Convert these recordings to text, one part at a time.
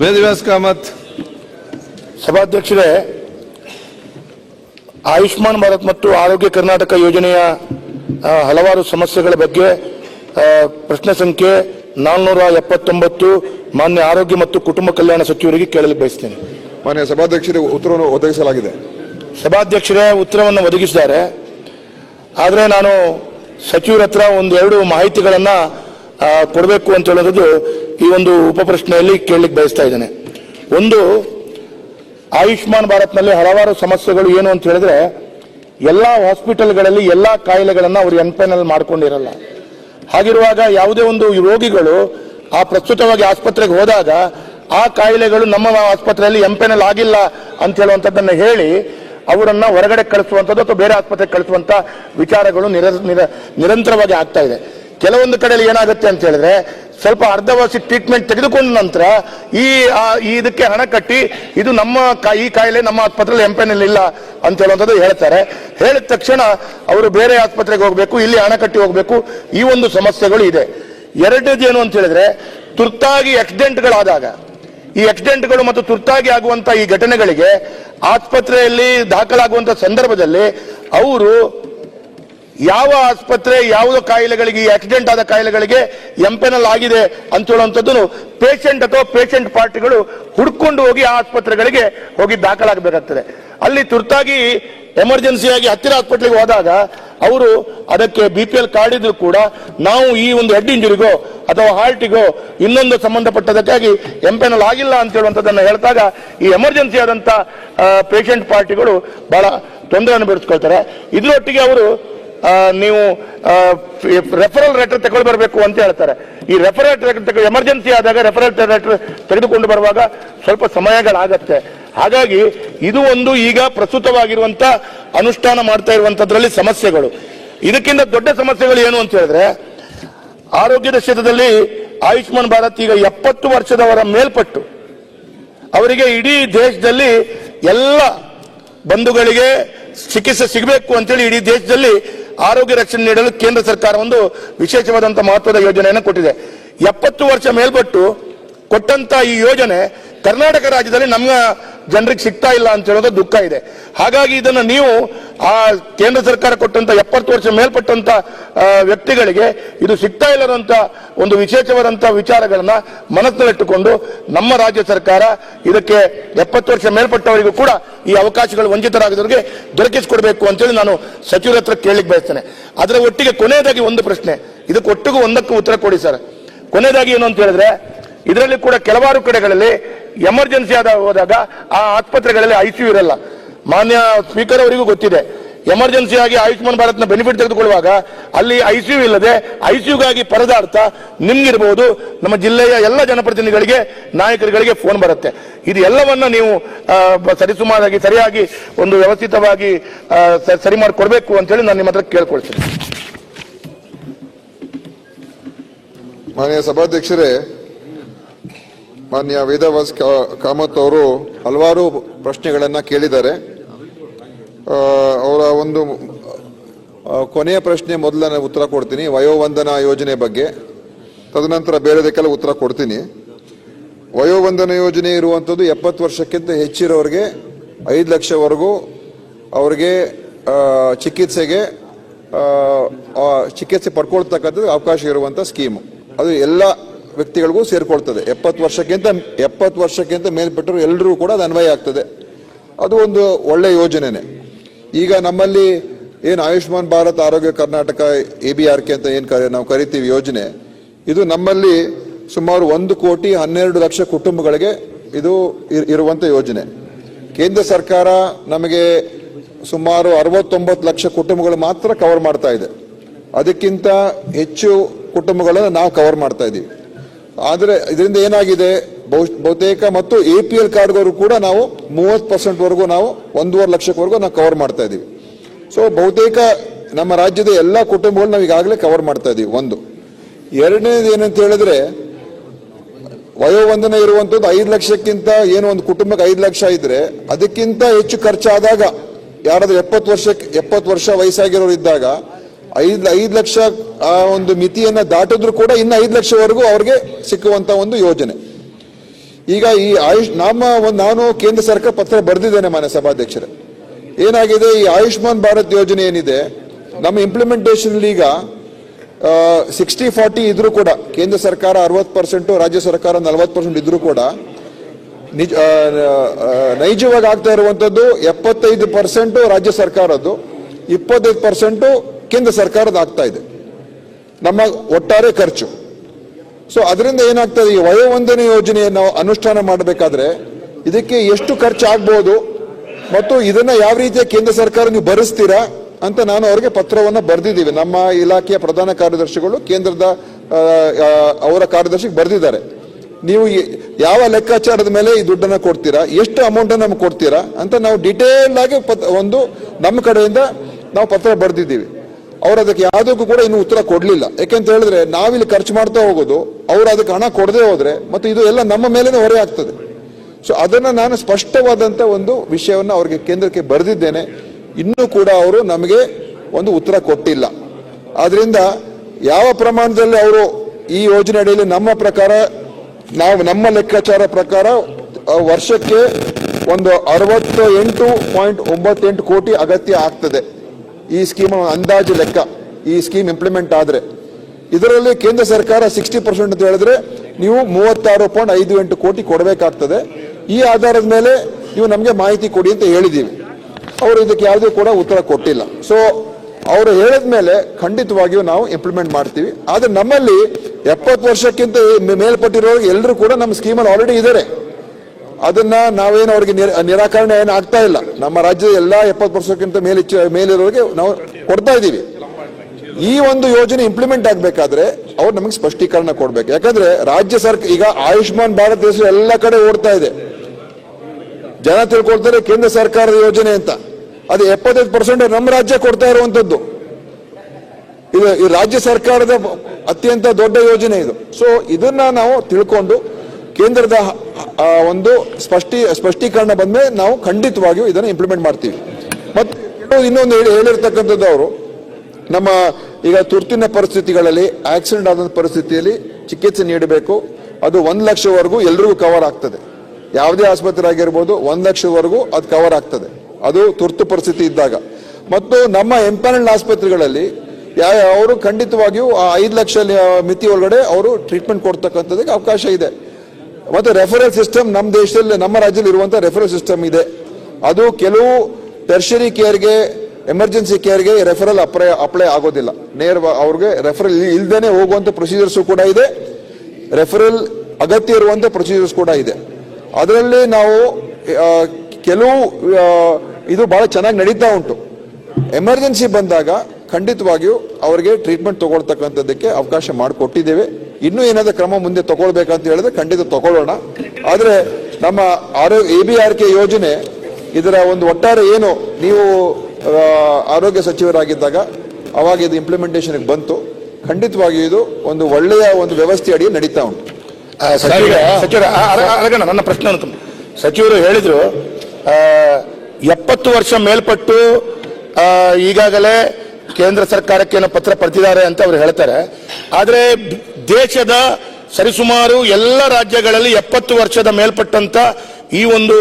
ವೇದವ್ಯಾಸ್ ಕಾಮತ್ ಸಭಾಧ್ಯಕ್ಷರೇ ಆಯುಷ್ಮಾನ್ ಭಾರತ್ ಮತ್ತು ಆರೋಗ್ಯ ಕರ್ನಾಟಕ ಯೋಜನೆಯ ಹಲವಾರು ಸಮಸ್ಯೆಗಳ ಬಗ್ಗೆ ಪ್ರಶ್ನೆ ಸಂಖ್ಯೆ ನಾಲ್ನೂರ ಎಪ್ಪತ್ತೊಂಬತ್ತು ಮಾನ್ಯ ಆರೋಗ್ಯ ಮತ್ತು ಕುಟುಂಬ ಕಲ್ಯಾಣ ಸಚಿವರಿಗೆ ಕೇಳಲು ಬಯಸ್ತೇನೆ. ಮಾನ್ಯ ಸಭಾಧ್ಯಕ್ಷರಿಗೆ ಉತ್ತರವನ್ನು ಒದಗಿಸಲಾಗಿದೆ. ಸಭಾಧ್ಯಕ್ಷರೇ ಉತ್ತರವನ್ನು ಒದಗಿಸಿದ್ದಾರೆ. ಆದರೆ ನಾನು ಸಚಿವರ ಹತ್ರ ಒಂದು ಎರಡು ಮಾಹಿತಿಗಳನ್ನ ಕೊಡಬೇಕು ಅಂತ ಹೇಳೋದು ಈ ಒಂದು ಉಪಪ್ರಶ್ನೆಯಲ್ಲಿ ಕೇಳಲಿಕ್ಕೆ ಬಯಸ್ತಾ ಇದ್ದೇನೆ. ಒಂದು, ಆಯುಷ್ಮಾನ್ ಭಾರತ್ನಲ್ಲಿ ಹಲವಾರು ಸಮಸ್ಯೆಗಳು ಏನು ಅಂತ ಹೇಳಿದ್ರೆ, ಎಲ್ಲ ಹಾಸ್ಪಿಟಲ್ಗಳಲ್ಲಿ ಎಲ್ಲ ಕಾಯಿಲೆಗಳನ್ನ ಅವರು ಎನ್ಪೆನಲ್ಲಿ ಮಾಡ್ಕೊಂಡಿರಲ್ಲ. ಹಾಗಿರುವಾಗ ಯಾವುದೇ ಒಂದು ರೋಗಿಗಳು ಆ ಪ್ರಸ್ತುತವಾಗಿ ಆಸ್ಪತ್ರೆಗೆ ಹೋದಾಗ ಆ ಕಾಯಿಲೆಗಳು ನಮ್ಮ ಆಸ್ಪತ್ರೆಯಲ್ಲಿ ಎಂಪೆನಲ್ ಆಗಿಲ್ಲ ಅಂತ ಹೇಳುವಂಥದ್ದನ್ನು ಹೇಳಿ ಅವರನ್ನು ಹೊರಗಡೆ ಕಳಿಸುವಂಥದ್ದು ಅಥವಾ ಬೇರೆ ಆಸ್ಪತ್ರೆಗೆ ಕಳಿಸುವಂತ ವಿಚಾರಗಳು ನಿರ- ನಿರಂತರವಾಗಿ ಆಗ್ತಾ ಇದೆ. ಕೆಲವೊಂದು ಕಡೆಯಲ್ಲಿ ಏನಾಗುತ್ತೆ ಅಂತ ಹೇಳಿದ್ರೆ ಸ್ವಲ್ಪ ಅರ್ಧವಾಸಿ ಟ್ರೀಟ್ಮೆಂಟ್ ತೆಗೆದುಕೊಂಡ ನಂತರ ಈ ಇದಕ್ಕೆ ಹಣ ಕಟ್ಟಿ ಇದು ನಮ್ಮ ಈ ಕಾಯಿಲೆ ನಮ್ಮ ಆಸ್ಪತ್ರೆಯಲ್ಲಿ ಎಂಪೆನಲ್ಲಿ ಇಲ್ಲ ಅಂತ ಹೇಳುವಂಥದ್ದು ಹೇಳ್ತಾರೆ. ಹೇಳಿದ ತಕ್ಷಣ ಅವರು ಬೇರೆ ಆಸ್ಪತ್ರೆಗೆ ಹೋಗಬೇಕು, ಇಲ್ಲಿ ಹಣ ಕಟ್ಟಿ ಹೋಗಬೇಕು, ಈ ಒಂದು ಸಮಸ್ಯೆಗಳು ಇದೆ. ಎರಡನೇದು ಏನು ಅಂತ ಹೇಳಿದ್ರೆ ತುರ್ತಾಗಿ ಆಕ್ಸಿಡೆಂಟ್ಗಳಾದಾಗ ಈ ಆಕ್ಸಿಡೆಂಟ್ಗಳು ಮತ್ತು ತುರ್ತಾಗಿ ಆಗುವಂತ ಈ ಘಟನೆಗಳಿಗೆ ಆಸ್ಪತ್ರೆಯಲ್ಲಿ ದಾಖಲಾಗುವಂತ ಸಂದರ್ಭದಲ್ಲಿ ಅವರು ಯಾವ ಆಸ್ಪತ್ರೆ ಯಾವುದೋ ಕಾಯಿಲೆಗಳಿಗೆ ಆಕ್ಸಿಡೆಂಟ್ ಆದ ಕಾಯಿಲೆಗಳಿಗೆ ಎಂಪೆನಲ್ ಆಗಿದೆ ಅಂತ ಹೇಳುವಂಥದ್ದು ಪೇಷಂಟ್ ಅಥವಾ ಪೇಷಂಟ್ ಪಾರ್ಟಿಗಳು ಹುಡ್ಕೊಂಡು ಹೋಗಿ ಆ ಆಸ್ಪತ್ರೆಗಳಿಗೆ ಹೋಗಿ ದಾಖಲಾಗಬೇಕಾಗ್ತದೆ. ಅಲ್ಲಿ ತುರ್ತಾಗಿ ಎಮರ್ಜೆನ್ಸಿಯಾಗಿ ಹತ್ತಿರ ಆಸ್ಪತ್ರೆಗೆ ಹೋದಾಗ ಅವರು ಅದಕ್ಕೆ ಬಿ ಪಿ ಎಲ್ ಕಾರ್ಡ್ ಇದ್ರು ಕೂಡ ನಾವು ಈ ಒಂದು ಹೆಡ್ ಇಂಜುರಿಗೋ ಅಥವಾ ಹಾರ್ಟಿಗೋ ಇನ್ನೊಂದು ಸಂಬಂಧಪಟ್ಟದಕ್ಕಾಗಿ ಎಂಪೆನಲ್ ಆಗಿಲ್ಲ ಅಂತ ಹೇಳುವಂಥದ್ದನ್ನು ಹೇಳಿದಾಗ ಈ ಎಮರ್ಜೆನ್ಸಿ ಆದಂಥ ಪೇಷಂಟ್ ಪಾರ್ಟಿಗಳು ಬಹಳ ತೊಂದರೆಯನ್ನು ಬಿಡಿಸ್ಕೊಳ್ತಾರೆ ಇದರೊಟ್ಟಿಗೆ ಅವರು ನೀವು ರೆಫರಲ್ ಲೆಟರ್ ತಗೊಂಡು ಬರಬೇಕು ಅಂತ ಹೇಳ್ತಾರೆ. ಈ ರೆಫರಲ್ ಲೆಟರ್ ಎಮರ್ಜೆನ್ಸಿ ಆದಾಗ ರೆಫರಲ್ ಲೆಟರ್ ತೆಗೆದುಕೊಂಡು ಬರುವಾಗ ಸ್ವಲ್ಪ ಸಮಯಗಳಾಗತ್ತೆ. ಹಾಗಾಗಿ ಇದು ಒಂದು ಈಗ ಪ್ರಸ್ತುತವಾಗಿರುವಂತ ಅನುಷ್ಠಾನ ಮಾಡ್ತಾ ಇರುವಂತದ್ರಲ್ಲಿ ಸಮಸ್ಯೆಗಳು. ಇದಕ್ಕಿಂತ ದೊಡ್ಡ ಸಮಸ್ಯೆಗಳು ಏನು ಅಂತ ಹೇಳಿದ್ರೆ, ಆರೋಗ್ಯದ ಕ್ಷೇತ್ರದಲ್ಲಿ ಆಯುಷ್ಮಾನ್ ಭಾರತ್ ಈಗ ಎಪ್ಪತ್ತು ವರ್ಷದವರ ಮೇಲ್ಪಟ್ಟು ಅವರಿಗೆ ಇಡೀ ದೇಶದಲ್ಲಿ ಎಲ್ಲ ಬಂಧುಗಳಿಗೆ ಚಿಕಿತ್ಸೆ ಸಿಗಬೇಕು ಅಂತೇಳಿ ಇಡೀ ದೇಶದಲ್ಲಿ ಆರೋಗ್ಯ ರಕ್ಷಣೆ ನೀಡಲು ಕೇಂದ್ರ ಸರ್ಕಾರ ಒಂದು ವಿಶೇಷವಾದಂತಹ ಮಹತ್ವದ ಯೋಜನೆಯನ್ನು ಕೊಟ್ಟಿದೆ. ಎಪ್ಪತ್ತು ವರ್ಷ ಮೇಲ್ಪಟ್ಟು ಕೊಟ್ಟಂತ ಈ ಯೋಜನೆ ಕರ್ನಾಟಕ ರಾಜ್ಯದಲ್ಲಿ ನಮ್ಮ ಜನರಿಗೆ ಸಿಗ್ತಾ ಇಲ್ಲ ಅಂತ ಹೇಳೋದು ದುಃಖ ಇದೆ. ಹಾಗಾಗಿ ಇದನ್ನು ನೀವು ಆ ಕೇಂದ್ರ ಸರ್ಕಾರ ಕೊಟ್ಟಂತ ಎಪ್ಪತ್ತು ವರ್ಷ ಮೇಲ್ಪಟ್ಟಂತ ವ್ಯಕ್ತಿಗಳಿಗೆ ಇದು ಸಿಗ್ತಾ ಇಲ್ಲದಂತ ಒಂದು ವಿಶೇಷವಾದಂಥ ವಿಚಾರಗಳನ್ನ ಮನಸ್ಸಿನಲ್ಲಿಟ್ಟುಕೊಂಡು ನಮ್ಮ ರಾಜ್ಯ ಸರ್ಕಾರ ಇದಕ್ಕೆ ಎಪ್ಪತ್ತು ವರ್ಷ ಮೇಲ್ಪಟ್ಟವರಿಗೂ ಕೂಡ ಈ ಅವಕಾಶಗಳು ವಂಚಿತರಾಗದವರಿಗೆ ದೊರಕಿಸಿಕೊಡ್ಬೇಕು ಅಂತೇಳಿ ನಾನು ಸಚಿವರ ಹತ್ರ ಕೇಳಲಿಕ್ಕೆ ಬಯಸ್ತೇನೆ. ಅದರ ಒಟ್ಟಿಗೆ ಕೊನೆಯದಾಗಿ ಒಂದು ಪ್ರಶ್ನೆ. ಇದಕ್ಕೆ ಒಟ್ಟಿಗೂ ಒಂದಕ್ಕೂ ಉತ್ತರ ಕೊಡಿ ಸರ್. ಕೊನೆಯದಾಗಿ ಏನು ಅಂತ ಹೇಳಿದ್ರೆ ಇದರಲ್ಲಿ ಕೂಡ ಕೆಲವಾರು ಕಡೆಗಳಲ್ಲಿ ಎಮರ್ಜೆನ್ಸಿ ಆದ ಹೋದಾಗ ಆ ಆಸ್ಪತ್ರೆಗಳಲ್ಲಿ ಐಸಿಯು ಇರಲ್ಲ. ಮಾನ್ಯ ಸ್ಪೀಕರ್ ಅವರಿಗೂ ಗೊತ್ತಿದೆ. ಎಮರ್ಜೆನ್ಸಿ ಆಗಿ ಆಯುಷ್ಮಾನ್ ಭಾರತ್ನ ಬೆನಿಫಿಟ್ ತೆಗೆದುಕೊಳ್ಳುವಾಗ ಅಲ್ಲಿ ಐಸಿಯು ಇಲ್ಲದೆ ಐಸಿಯುಗಾಗಿ ಪರದಾಡ್ತಾ ನಿಮ್ಗಿರ್ಬೋದು. ನಮ್ಮ ಜಿಲ್ಲೆಯ ಎಲ್ಲ ಜನಪ್ರತಿನಿಧಿಗಳಿಗೆ, ನಾಯಕರುಗಳಿಗೆ ಫೋನ್ ಬರುತ್ತೆ. ಇದು ಎಲ್ಲವನ್ನ ನೀವು ಸರಿಸುಮಾರಾಗಿ, ಸರಿಯಾಗಿ ಒಂದು ವ್ಯವಸ್ಥಿತವಾಗಿ ಸರಿ ಮಾಡಿಕೊಡ್ಬೇಕು ಅಂತೇಳಿ ನಾನು ನಿಮ್ಮ ಹತ್ರ ಕೇಳ್ಕೊಳ್ತೀನಿ. ಮಾನ್ಯ ಸಭಾಧ್ಯಕ್ಷರೇ ಮಾನ್ಯ ವೇದವಾಸ್ ಕಾಮತ್ ಅವರು ಹಲವಾರು ಪ್ರಶ್ನೆಗಳನ್ನು ಕೇಳಿದ್ದಾರೆ. ಅವರ ಒಂದು ಕೊನೆಯ ಪ್ರಶ್ನೆ ಮೊದಲ ಉತ್ತರ ಕೊಡ್ತೀನಿ. ವಯೋವಂದನಾ ಯೋಜನೆ ಬಗ್ಗೆ. ತದನಂತರ ಬೇರೆದಕ್ಕೆಲ್ಲ ಉತ್ತರ ಕೊಡ್ತೀನಿ. ವಯೋವಂದನ ಯೋಜನೆ ಇರುವಂಥದ್ದು ಎಪ್ಪತ್ತು ವರ್ಷಕ್ಕಿಂತ ಹೆಚ್ಚಿರೋರಿಗೆ ಐದು ಲಕ್ಷವರೆಗೂ ಅವರಿಗೆ ಚಿಕಿತ್ಸೆಗೆ ಚಿಕಿತ್ಸೆ ಪಡ್ಕೊಳ್ತಕ್ಕಂಥದ್ದು ಅವಕಾಶ ಇರುವಂಥ ಸ್ಕೀಮು. ಅದು ಎಲ್ಲ ವ್ಯಕ್ತಿಗಳಿಗೂ ಸೇರಿಕೊಳ್ತದೆ. ಎಪ್ಪತ್ತು ವರ್ಷಕ್ಕಿಂತ ಎಪ್ಪತ್ತು ವರ್ಷಕ್ಕಿಂತ ಮೇಲ್ಪಟ್ಟರು ಎಲ್ಲರೂ ಕೂಡ ಅದು ಅನ್ವಯ ಆಗ್ತದೆ. ಅದು ಒಂದು ಒಳ್ಳೆ ಯೋಜನೆನೆ. ಈಗ ನಮ್ಮಲ್ಲಿ ಏನು Ayushman Bharat, Arogya Karnataka, A B R K ಅಂತ ಏನು ಕರೆ, ನಾವು ಕರಿತೀವಿ ಯೋಜನೆ, ಇದು ನಮ್ಮಲ್ಲಿ ಸುಮಾರು ಒಂದು ಕೋಟಿ ಹನ್ನೆರಡು ಲಕ್ಷ ಕುಟುಂಬಗಳಿಗೆ ಇದು ಇರುವಂಥ ಯೋಜನೆ. ಕೇಂದ್ರ ಸರ್ಕಾರ ನಮಗೆ ಸುಮಾರು ಅರವತ್ತೊಂಬತ್ತು ಲಕ್ಷ ಕುಟುಂಬಗಳು ಮಾತ್ರ ಕವರ್ ಮಾಡ್ತಾ ಇದೆ. ಅದಕ್ಕಿಂತ ಹೆಚ್ಚು ಕುಟುಂಬಗಳನ್ನು ನಾವು ಕವರ್ ಮಾಡ್ತಾ ಇದ್ದೀವಿ ಆದರೆ ಇದರಿಂದ ಏನಾಗಿದೆ? ಬಹು- ಬಹುತೇಕ ಮತ್ತು ಎ ಪಿ ಎಲ್ ಕಾರ್ಡ್ಗಳು ಕೂಡ ನಾವು ಮೂವತ್ತು ಪರ್ಸೆಂಟ್ ವರೆಗೂ ನಾವು ಒಂದೂವರೆ ಲಕ್ಷಕ್ಕವರೆಗೂ ನಾವು ಕವರ್ ಮಾಡ್ತಾ ಇದ್ದೀವಿ ಸೊ ಬಹುತೇಕ ನಮ್ಮ ರಾಜ್ಯದ ಎಲ್ಲ ಕುಟುಂಬಗಳು ನಾವು ಈಗಾಗಲೇ ಕವರ್ ಮಾಡ್ತಾ ಇದ್ದೀವಿ ಒಂದು. ಎರಡನೇದು ಏನಂತ ಹೇಳಿದ್ರೆ, ವಯೋವಂದನೆ ಇರುವಂತದ್ದು ಐದು ಲಕ್ಷಕ್ಕಿಂತ ಏನು ಒಂದು ಕುಟುಂಬಕ್ಕೆ ಐದು ಲಕ್ಷ ಇದ್ರೆ ಅದಕ್ಕಿಂತ ಹೆಚ್ಚು ಖರ್ಚಾದಾಗ, ಯಾರಾದರೂ ಎಪ್ಪತ್ತು ವರ್ಷಕ್ಕೆ, ಎಪ್ಪತ್ತು ವರ್ಷ ವಯಸ್ಸಾಗಿರೋರು ಇದ್ದಾಗ ಐದು ಐದು ಲಕ್ಷ ಆ ಒಂದು ಮಿತಿಯನ್ನು ದಾಟಿದ್ರು ಕೂಡ ಇನ್ನು ಐದು ಲಕ್ಷವರೆಗೂ ಅವ್ರಿಗೆ ಸಿಕ್ಕುವಂಥ ಒಂದು ಯೋಜನೆ. ಈಗ ಈ ಆಯುಷ್, ನಮ್ಮ ಒಂದು, ನಾನು ಕೇಂದ್ರ ಸರ್ಕಾರ ಪತ್ರ ಬರೆದಿದ್ದೇನೆ ಮಾನ್ಯ ಸಭಾಧ್ಯಕ್ಷರೇ. ಏನಾಗಿದೆ, ಈ ಆಯುಷ್ಮಾನ್ ಭಾರತ್ ಯೋಜನೆ ಏನಿದೆ, ನಮ್ಮ ಇಂಪ್ಲಿಮೆಂಟೇಷನ್ ಈಗ ಸಿಕ್ಸ್ಟಿ ಫಾರ್ಟಿ ಇದ್ರೂ ಕೂಡ, ಕೇಂದ್ರ ಸರ್ಕಾರ ಅರವತ್ತು ಪರ್ಸೆಂಟ್ ರಾಜ್ಯ ಸರ್ಕಾರ ನಲವತ್ತು ಪರ್ಸೆಂಟ್ ಇದ್ರೂ ಕೂಡ, ನಿಜ ನೈಜವಾಗಿ ಆಗ್ತಾ ಇರುವಂಥದ್ದು ಎಪ್ಪತ್ತೈದು ಪರ್ಸೆಂಟು ರಾಜ್ಯ ಸರ್ಕಾರದ್ದು, ಇಪ್ಪತ್ತೈದು ಪರ್ಸೆಂಟ್ ಕೇಂದ್ರ ಸರ್ಕಾರದ ಆಗ್ತಾ ಇದೆ. ನಮ್ಮ ಒಟ್ಟಾರೆ ಖರ್ಚು. ಸೊ ಅದರಿಂದ ಏನಾಗ್ತದೆ, ಈ ವಯೋವಂದನೆ ಯೋಜನೆಯನ್ನು ಅನುಷ್ಠಾನ ಮಾಡಬೇಕಾದ್ರೆ ಇದಕ್ಕೆ ಎಷ್ಟು ಖರ್ಚು ಆಗ್ಬೋದು ಮತ್ತು ಇದನ್ನ ಯಾವ ರೀತಿಯ ಕೇಂದ್ರ ಸರ್ಕಾರ ನೀವು ಭರಿಸ್ತೀರಾ ಅಂತ ನಾನು ಅವರಿಗೆ ಪತ್ರವನ್ನು ಬರೆದಿದ್ದೀವಿ. ನಮ್ಮ ಇಲಾಖೆಯ ಪ್ರಧಾನ ಕಾರ್ಯದರ್ಶಿಗಳು, ಕೇಂದ್ರದ ಅವರ ಕಾರ್ಯದರ್ಶಿಗೆ ಬರೆದಿದ್ದಾರೆ. ನೀವು ಯಾವ ಲೆಕ್ಕಾಚಾರದ ಮೇಲೆ ಈ ದುಡ್ಡನ್ನು ಕೊಡ್ತೀರಾ, ಎಷ್ಟು ಅಮೌಂಟ್ ನಮ್ಗೆ ಕೊಡ್ತೀರಾ ಅಂತ ನಾವು ಡಿಟೇಲ್ ಆಗಿ ಒಂದು ನಮ್ಮ ಕಡೆಯಿಂದ ನಾವು ಪತ್ರ ಬರೆದಿದ್ದೀವಿ. ಅವ್ರು ಅದಕ್ಕೆ ಯಾವುದಕ್ಕೂ ಕೂಡ ಇನ್ನು ಉತ್ತರ ಕೊಡ್ಲಿಲ್ಲ. ಯಾಕೆಂತ ಹೇಳಿದ್ರೆ ನಾವಿಲ್ಲಿ ಖರ್ಚು ಮಾಡ್ತಾ ಹೋಗೋದು, ಅವ್ರು ಅದಕ್ಕೆ ಹಣ ಕೊಡದೆ ಹೋದ್ರೆ ಮತ್ತೆ ಇದು ಎಲ್ಲ ನಮ್ಮ ಮೇಲೇ ಹೊರೆ ಆಗ್ತದೆ. ಸೊ ಅದನ್ನ ನಾನು ಸ್ಪಷ್ಟವಾದಂತ ಒಂದು ವಿಷಯವನ್ನ ಅವ್ರಿಗೆ ಕೇಂದ್ರಕ್ಕೆ ಬರೆದಿದ್ದೇನೆ. ಇನ್ನೂ ಕೂಡ ಅವರು ನಮಗೆ ಒಂದು ಉತ್ತರ ಕೊಟ್ಟಿಲ್ಲ. ಆದ್ರಿಂದ ಯಾವ ಪ್ರಮಾಣದಲ್ಲಿ ಅವರು ಈ ಯೋಜನೆ ಅಡಿಯಲ್ಲಿ ನಮ್ಮ ಪ್ರಕಾರ, ನಾವು ನಮ್ಮ ಲೆಕ್ಕಾಚಾರ ಪ್ರಕಾರ ವರ್ಷಕ್ಕೆ ಒಂದು ಅರವತ್ತ ಎಂಟು ಪಾಯಿಂಟ್ ಒಂಬತ್ತೆಂಟು ಕೋಟಿ ಅಗತ್ಯ ಆಗ್ತದೆ. ಈ ಸ್ಕೀಮ್ ಅಂದಾಜು ಲೆಕ್ಕ, ಈ ಸ್ಕೀಮ್ ಇಂಪ್ಲಿಮೆಂಟ್ ಆದರೆ. ಇದರಲ್ಲಿ ಕೇಂದ್ರ ಸರ್ಕಾರ ಸಿಕ್ಸ್ಟಿ ಪರ್ಸೆಂಟ್ ಅಂತ ಹೇಳಿದ್ರೆ ನೀವು ಮೂವತ್ತಾರು ಪಾಯಿಂಟ್ ಐದು ಎಂಟು ಕೋಟಿ ಕೊಡಬೇಕಾಗ್ತದೆ. ಈ ಆಧಾರದ ಮೇಲೆ ನೀವು ನಮಗೆ ಮಾಹಿತಿ ಕೊಡಿ ಅಂತ ಹೇಳಿದ್ದೀವಿ ಅವರು ಇದಕ್ಕೆ ಯಾವುದೇ ಕೂಡ ಉತ್ತರ ಕೊಟ್ಟಿಲ್ಲ. ಸೊ ಅವರು ಹೇಳಿದ ಮೇಲೆ ಖಂಡಿತವಾಗಿಯೂ ನಾವು ಇಂಪ್ಲಿಮೆಂಟ್ ಮಾಡ್ತೀವಿ. ಆದರೆ ನಮ್ಮಲ್ಲಿ ಎಪ್ಪತ್ತು ವರ್ಷಕ್ಕಿಂತ ಮೇಲ್ಪಟ್ಟಿರೋರಿಗೆ ಮೇಲ್ಪಟ್ಟಿರೋರು ಎಲ್ಲರೂ ಕೂಡ ನಮ್ಮ ಸ್ಕೀಮಲ್ಲಿ ಆಲ್ರೆಡಿ ಇದ್ದಾರೆ ಅದನ್ನ ನಾವೇನು ಅವರಿಗೆ ನಿರ- ನಿರಾಕರಣೆ ಏನು ಆಗ್ತಾ ಇಲ್ಲ. ನಮ್ಮ ರಾಜ್ಯದ ಎಲ್ಲ ಎಪ್ಪತ್ತು ವರ್ಷಕ್ಕಿಂತ ಮೇಲೆ ಮೇಲಿರೋರಿಗೆ ನಾವು ಕೊಡ್ತಾ ಇದ್ದೀವಿ. ಈ ಒಂದು ಯೋಜನೆ ಇಂಪ್ಲಿಮೆಂಟ್ ಆಗ್ಬೇಕಾದ್ರೆ ಅವ್ರು ನಮಗೆ ಸ್ಪಷ್ಟೀಕರಣ ಕೊಡ್ಬೇಕು. ಯಾಕಂದ್ರೆ ರಾಜ್ಯ ಸರ್ಕಾರ ಈಗ ಆಯುಷ್ಮಾನ್ ಭಾರತ್ ದೇಶ ಎಲ್ಲ ಕಡೆ ಓಡ್ತಾ ಇದೆ. ಜನ ತಿಳ್ಕೊಳ್ತಾರೆ ಕೇಂದ್ರ ಸರ್ಕಾರದ ಯೋಜನೆ ಅಂತ. ಅದು ಎಪ್ಪತ್ತೈದು ಪರ್ಸೆಂಟ್ ನಮ್ಮ ರಾಜ್ಯ ಕೊಡ್ತಾ ಇರುವಂತದ್ದು ಇದು ರಾಜ್ಯ ಸರ್ಕಾರದ ಅತ್ಯಂತ ದೊಡ್ಡ ಯೋಜನೆ ಇದು. ಸೊ ಇದನ್ನ ನಾವು ತಿಳ್ಕೊಂಡು ಕೇಂದ್ರದ ಒಂದು ಸ್ಪಷ್ಟಿ, ಸ್ಪಷ್ಟೀಕರಣ ಬಂದ್ಮೇಲೆ ನಾವು ಖಂಡಿತವಾಗಿಯೂ ಇದನ್ನು ಇಂಪ್ಲಿಮೆಂಟ್ ಮಾಡ್ತೀವಿ. ಮತ್ತು ಇನ್ನೊಂದು- ಹೇಳಿ, ಹೇಳಿರ್ತಕ್ಕಂಥದ್ದು ಅವರು, ನಮ್ಮ ಈಗ ತುರ್ತಿನ ಪರಿಸ್ಥಿತಿಗಳಲ್ಲಿ ಆಕ್ಸಿಡೆಂಟ್ ಆದಂಥ ಪರಿಸ್ಥಿತಿಯಲ್ಲಿ ಚಿಕಿತ್ಸೆ ನೀಡಬೇಕು. ಅದು ಒಂದು ಲಕ್ಷವರೆಗೂ ಎಲ್ರಿಗೂ ಕವರ್ ಆಗ್ತದೆ. ಯಾವುದೇ ಆಸ್ಪತ್ರೆ ಆಗಿರ್ಬೋದು ಒಂದು ಲಕ್ಷವರೆಗೂ ಅದು ಕವರ್ ಆಗ್ತದೆ. ಅದು ತುರ್ತು ಪರಿಸ್ಥಿತಿ ಇದ್ದಾಗ. ಮತ್ತು ನಮ್ಮ ಎಂಪ್ಯಾನಲ್ಡ್ ಆಸ್ಪತ್ರೆಗಳಲ್ಲಿ, ಯಾವ, ಅವರು ಖಂಡಿತವಾಗಿಯೂ ಆ ಐದು ಲಕ್ಷ ಮಿತಿ ಒಳಗಡೆ ಅವರು ಟ್ರೀಟ್ಮೆಂಟ್ ಕೊಡ್ತಕ್ಕಂಥದ್ದಕ್ಕೆ ಅವಕಾಶ ಇದೆ. ಮತ್ತೆ ರೆಫರಲ್ ಸಿಸ್ಟಮ್ ನಮ್ಮ ದೇಶದಲ್ಲಿ, ನಮ್ಮ ರಾಜ್ಯದಲ್ಲಿ ಇರುವಂಥ ರೆಫರಲ್ ಸಿಸ್ಟಮ್ ಇದೆ. ಅದು ಕೆಲವು ಟೆರ್ಷರಿ ಕೇರ್ಗೆ ಎಮರ್ಜೆನ್ಸಿ ಕೇರ್ಗೆ ರೆಫರಲ್ ಅಪ್ಲೈ ಅಪ್ಲೈ ಆಗೋದಿಲ್ಲ. ನೇರ ಅವ್ರಿಗೆ ರೆಫರಲ್ ಇಲ್ದೇ ಹೋಗುವಂಥ ಪ್ರೊಸೀಜರ್ಸು ಕೂಡ ಇದೆ. ರೆಫರಲ್ ಅಗತ್ಯ ಇರುವಂಥ ಪ್ರೊಸೀಜರ್ಸ್ ಕೂಡ ಇದೆ. ಅದರಲ್ಲಿ ನಾವು ಕೆಲವು ಇದು ಭಾಳ ಚೆನ್ನಾಗಿ ನಡೀತಾ ಉಂಟು. ಎಮರ್ಜೆನ್ಸಿ ಬಂದಾಗ ಖಂಡಿತವಾಗಿಯೂ ಅವರಿಗೆ ಟ್ರೀಟ್ಮೆಂಟ್ ತಗೊಳ್ತಕ್ಕಂಥದ್ದಕ್ಕೆ ಅವಕಾಶ ಮಾಡಿಕೊಟ್ಟಿದ್ದೇವೆ. ಇನ್ನೂ ಏನಾದರೂ ಕ್ರಮ ಮುಂದೆ ತಗೊಳ್ಬೇಕಂತ ಹೇಳಿದ್ರೆ ಖಂಡಿತ ತಗೊಳ್ಳೋಣ. ಆದರೆ ನಮ್ಮ ಆರೋಗ್ಯ ಎ ಬಿ ಆರ್ ಕೆ ಯೋಜನೆ ಇದರ ಒಂದು ಒಟ್ಟಾರೆ ಏನು ನೀವು ಆರೋಗ್ಯ ಸಚಿವರಾಗಿದ್ದಾಗ ಅವಾಗ ಇದು ಇಂಪ್ಲಿಮೆಂಟೇಷನ್ಗೆ ಬಂತು. ಖಂಡಿತವಾಗಿಯೂ ಇದು ಒಂದು ಒಳ್ಳೆಯ ಒಂದು ವ್ಯವಸ್ಥೆ ಅಡಿ ನಡೀತಾ ಉಂಟು. ಸಚಿವರೇ ನನ್ನ ಪ್ರಶ್ನೆ ಸಚಿವರು ಹೇಳಿದ್ರು ಎಪ್ಪತ್ತು ವರ್ಷ ಮೇಲ್ಪಟ್ಟು ಈಗಾಗಲೇ ಕೇಂದ್ರ ಸರ್ಕಾರಕ್ಕೆ ಏನೋ ಪತ್ರ ಪಡೆದಿದ್ದಾರೆ ಅಂತ ಅವ್ರು ಹೇಳ್ತಾರೆ. ಆದ್ರೆ ದೇಶದ ಸರಿಸುಮಾರು ಎಲ್ಲ ರಾಜ್ಯಗಳಲ್ಲಿ ಎಪ್ಪತ್ತು ವರ್ಷದ ಮೇಲ್ಪಟ್ಟಂತ ಈ ಒಂದು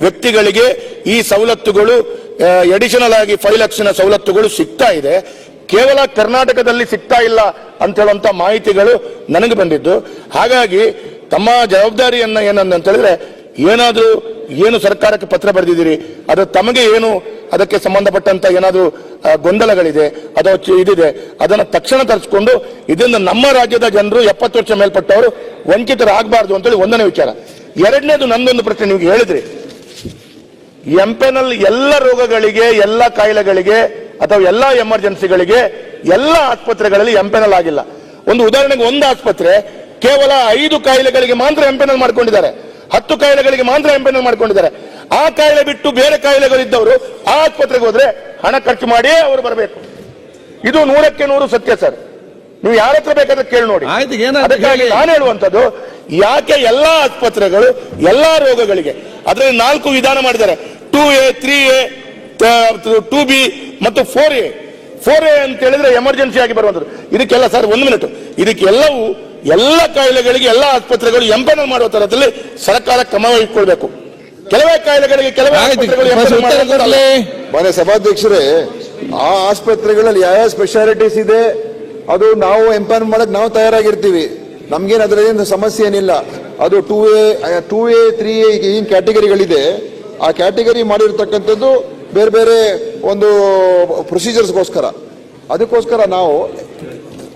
ವ್ಯಕ್ತಿಗಳಿಗೆ ಈ ಸವಲತ್ತುಗಳು ಎಡಿಷನಲ್ ಆಗಿ ಫೈವ್ ಲಕ್ಷನ ಸವಲತ್ತುಗಳು ಸಿಗ್ತಾ ಇದೆ. ಕೇವಲ ಕರ್ನಾಟಕದಲ್ಲಿ ಸಿಗ್ತಾ ಇಲ್ಲ ಅಂತ ಹೇಳುವಂತ ಮಾಹಿತಿಗಳು ನನಗೆ ಬಂದಿದ್ದು. ಹಾಗಾಗಿ ತಮ್ಮ ಜವಾಬ್ದಾರಿಯನ್ನ ಏನಂತ ಹೇಳಿದ್ರೆ ಏನಾದ್ರೂ ಏನು ಸರ್ಕಾರಕ್ಕೆ ಪತ್ರ ಬರೆದಿದ್ದೀರಿ, ಅದು ತಮಗೆ ಏನು, ಅದಕ್ಕೆ ಸಂಬಂಧಪಟ್ಟಂತ ಏನಾದರೂ ಗೊಂದಲಗಳಿದೆ ಚಿ- ಇದಿದೆ, ಅದನ್ನ ತಕ್ಷಣ ತರಿಸ್ಕೊಂಡು ಇದರಿಂದ ನಮ್ಮ ರಾಜ್ಯದ ಜನರು ಎಪ್ಪತ್ತು ವರ್ಷ ಮೇಲ್ಪಟ್ಟವರು ವಂಚಿತರಾಗಬಾರ್ದು ಅಂತೇಳಿ ಒಂದನೇ ವಿಚಾರ. ಎರಡನೇದು ನಂದೊಂದು ಪ್ರಶ್ನೆ ನಿಮಗೆ ಹೇಳಿದ್ರಿ. ಎಂಪೆನಲ್ ಎಲ್ಲ ರೋಗಗಳಿಗೆ, ಎಲ್ಲ ಕಾಯಿಲೆಗಳಿಗೆ ಅಥವಾ ಎಲ್ಲ ಎಮರ್ಜೆನ್ಸಿಗಳಿಗೆ ಎಲ್ಲ ಆಸ್ಪತ್ರೆಗಳಲ್ಲಿ ಎಂಪೆನಲ್ ಆಗಿಲ್ಲ. ಒಂದು ಉದಾಹರಣೆಗೆ ಒಂದು ಆಸ್ಪತ್ರೆ ಕೇವಲ ಐದು ಕಾಯಿಲೆಗಳಿಗೆ ಮಾತ್ರ ಎಂಪೆನಲ್ ಮಾಡ್ಕೊಂಡಿದ್ದಾರೆ. ಹತ್ತು ಕಾಯಿಲೆಗಳಿಗೆ ಮಾತ್ರ ಎಂಪೆನಲ್ ಮಾಡ್ಕೊಂಡಿದ್ದಾರೆ. ಆ ಕಾಯಿಲೆ ಬಿಟ್ಟು ಬೇರೆ ಕಾಯಿಲೆಗಳಿದ್ದವರು ಆ ಆಸ್ಪತ್ರೆಗೆ ಹೋದ್ರೆ ಹಣ ಖರ್ಚು ಮಾಡಿ ಅವರು ಬರಬೇಕು. ಇದು ನೂರಕ್ಕೆ ನೂರು ಸತ್ಯ ಸರ್. ನೀವು ಯಾರ ಹತ್ರ ಬೇಕಾದ್ರೆ ಕೇಳಿ ನೋಡಿ. ಅದಕ್ಕಾಗಿ. ನಾನು ಹೇಳುವಂತದ್ದು ಯಾಕೆ ಎಲ್ಲಾ ಆಸ್ಪತ್ರೆಗಳು ಎಲ್ಲಾ ರೋಗಗಳಿಗೆ ಅದರಲ್ಲಿ ನಾಲ್ಕು ವಿಧಾನ ಮಾಡಿದ್ದಾರೆ. Two A three A two B ಮತ್ತು ಫೋರ್ ಎ. ಫೋರ್ ಎ ಅಂತ ಹೇಳಿದ್ರೆ ಎಮರ್ಜೆನ್ಸಿ ಆಗಿ ಬರುವಂತದ್ದು ಇದಕ್ಕೆಲ್ಲ ಸರ್ ಒಂದು ಮಿನಿಟ್. ಇದಕ್ಕೆಲ್ಲವೂ ಎಲ್ಲ ಕಾಯಿಲೆಗಳಿಗೆ ಎಲ್ಲ ಆಸ್ಪತ್ರೆಗಳು ಎಂಪನಲ್ ಮಾಡುವ ತರದಲ್ಲಿ ಸರ್ಕಾರ ಕ್ರಮ ಇಟ್ಕೊಳ್ಬೇಕು ಕೆಲವೇ ಕಾಯಿಲೆಗಳಿಗೆ ಕೆಲವೇ ಮನೆ ಸಭಾಧ್ಯಕ್ಷರೇ ಆ ಆಸ್ಪತ್ರೆಗಳಲ್ಲಿ ಯಾವ ಸ್ಪೆಷಾಲಿಟೀಸ್ ಇದೆ ಅದು ನಾವು ಎಂಪನ್ ಮಾಡಕ್ ನಾವು ತಯಾರಾಗಿರ್ತೀವಿ. ನಮ್ಗೇನು ಅದರಲ್ಲಿ ಸಮಸ್ಯೆ ಏನಿಲ್ಲ. ಅದು two A two A three A ಏನ್ ಕ್ಯಾಟಗರಿಗಳಿದೆ ಆ ಕ್ಯಾಟಗರಿ ಮಾಡಿರ್ತಕ್ಕಂಥದ್ದು ಬೇರೆ ಬೇರೆ ಒಂದು ಪ್ರೊಸೀಜರ್ಸ್ಗೋಸ್ಕರ ಅದಕ್ಕೋಸ್ಕರ ನಾವು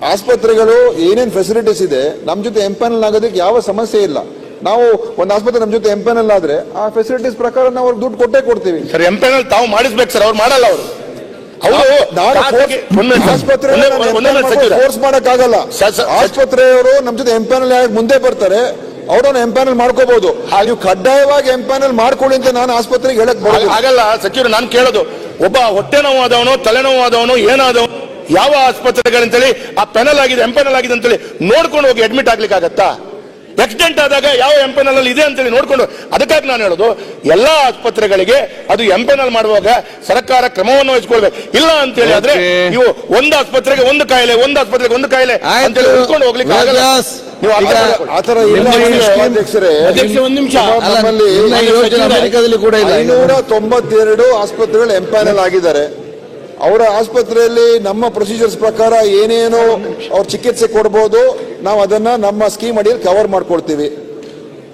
ಆಸ್ಪತ್ರೆಗಳು ಏನೇನ್ ಫೆಸಿಲಿಟೀಸ್ ಇದೆ ನಮ್ಮ ಜೊತೆ ಎಂಪ್ಯಾನಲ್ ಆಗೋದಕ್ಕೆ ಯಾವ ಸಮಸ್ಯೆ ಇಲ್ಲ. ನಾವು ಒಂದು ಆಸ್ಪತ್ರೆ ನಮ್ಮ ಜೊತೆ ಎಂಪ್ಯಾನಲ್ ಆದ್ರೆ ಆ ಫೆಸಿಲಿಟೀಸ್ ಪ್ರಕಾರ ನಾವು ಅವ್ರಿಗೆ ದುಡ್ಡು ಕೊಟ್ಟೇ ಕೊಡ್ತೀವಿ. ಸರ್ ಎಂಪನಲ್ ತಾವು ಮಾಡಿಸ್ಬೇಕು ಸರ್ ಅವ್ರು ಮಾಡಲ್ಲ ಅವರು. ಫೋರ್ಸ್ ಮಾಡಕ್ಕಾಗಲ್ಲ. ಆಸ್ಪತ್ರೆಯವರು ನಮ್ ಜೊತೆ ಎಂಪ್ಯಾನಲ್ ಮುಂದೆ ಬರ್ತಾರೆ ಅವ್ರನ್ನ ಎಂಪ್ಯಾನಲ್ ಮಾಡ್ಕೋಬಹುದು ನೀವು ಕಡ್ಡಾಯವಾಗಿ ಎಂಪ್ಯಾನಲ್ ಮಾಡ್ಕೊಳ್ಳಿ ಅಂತ ನಾನು ಆಸ್ಪತ್ರೆಗೆ ಹೇಳಕ್ ಆಗಲ್ಲ ಸಚಿವರು ನಾನು ಕೇಳೋದು ಒಬ್ಬ ಹೊಟ್ಟೆ ನೋವಾದವನು ತಲೆನೋವಾದವನು ಏನಾದವನು ಯಾವ ಆಸ್ಪತ್ರೆಗಳಂತೇಳಿ ಆ ಪೆನಲ್ ಆಗಿದೆ ಎಂಪೆನಲ್ ಆಗಿದೆ ಅಂತೇಳಿ ನೋಡ್ಕೊಂಡು ಹೋಗಿ ಅಡ್ಮಿಟ್ ಆಗ್ಲಿಕ್ಕೆ ಆಗತ್ತಾ ಆಕ್ಸಿಡೆಂಟ್ ಆದಾಗ ಯಾವ ಎಂಪೆನಲ್ ಅಲ್ಲಿ ಇದೆ ಅಂತೇಳಿ ನೋಡ್ಕೊಂಡು ಅದಕ್ಕಾಗಿ ನಾನು ಹೇಳೋದು ಎಲ್ಲಾ ಆಸ್ಪತ್ರೆಗಳಿಗೆ ಅದು ಎಂಪೆನಲ್ ಮಾಡುವಾಗ ಸರ್ಕಾರ ಕ್ರಮವನ್ನು ವಹಿಸ್ಕೊಳ್ಬೇಕು ಇಲ್ಲ ಅಂತೇಳಿ ಆದ್ರೆ Okay. ನೀವು ಒಂದು ಆಸ್ಪತ್ರೆಗೆ ಒಂದು ಕಾಯಿಲೆ ಒಂದು ಆಸ್ಪತ್ರೆಗೆ ಒಂದು ಕಾಯಿಲೆ. ಅಂತೇಳಿ ಹುಡ್ಕೊಂಡು ಹೋಗ್ಲಿಕ್ಕೆ ಆಗಲ್ಲ ನೀವು ಆ ಥರ ಮಾಡ್ಕೊಳ್ಳಿ. ಆತರ ಯೋಜನೆ ಕೂಡ ಐನೂರ ತೊಂಬತ್ತೆರಡು ಆಸ್ಪತ್ರೆಗಳು ಎಂಪ್ಯಾನಲ್ ಆಗಿದ್ದಾರೆ ಅವರ ಆಸ್ಪತ್ರೆಯಲ್ಲಿ ನಮ್ಮ ಪ್ರೊಸೀಜರ್ಸ್ ಪ್ರಕಾರ ಏನೇನು ಅವ್ರ ಚಿಕಿತ್ಸೆ ಕೊಡ್ಬೋದು, ನಾವು ಅದನ್ನ ನಮ್ಮ ಸ್ಕೀಮ್ ಅಡಿಯಲ್ಲಿ ಕವರ್ ಮಾಡ್ಕೊಳ್ತೀವಿ.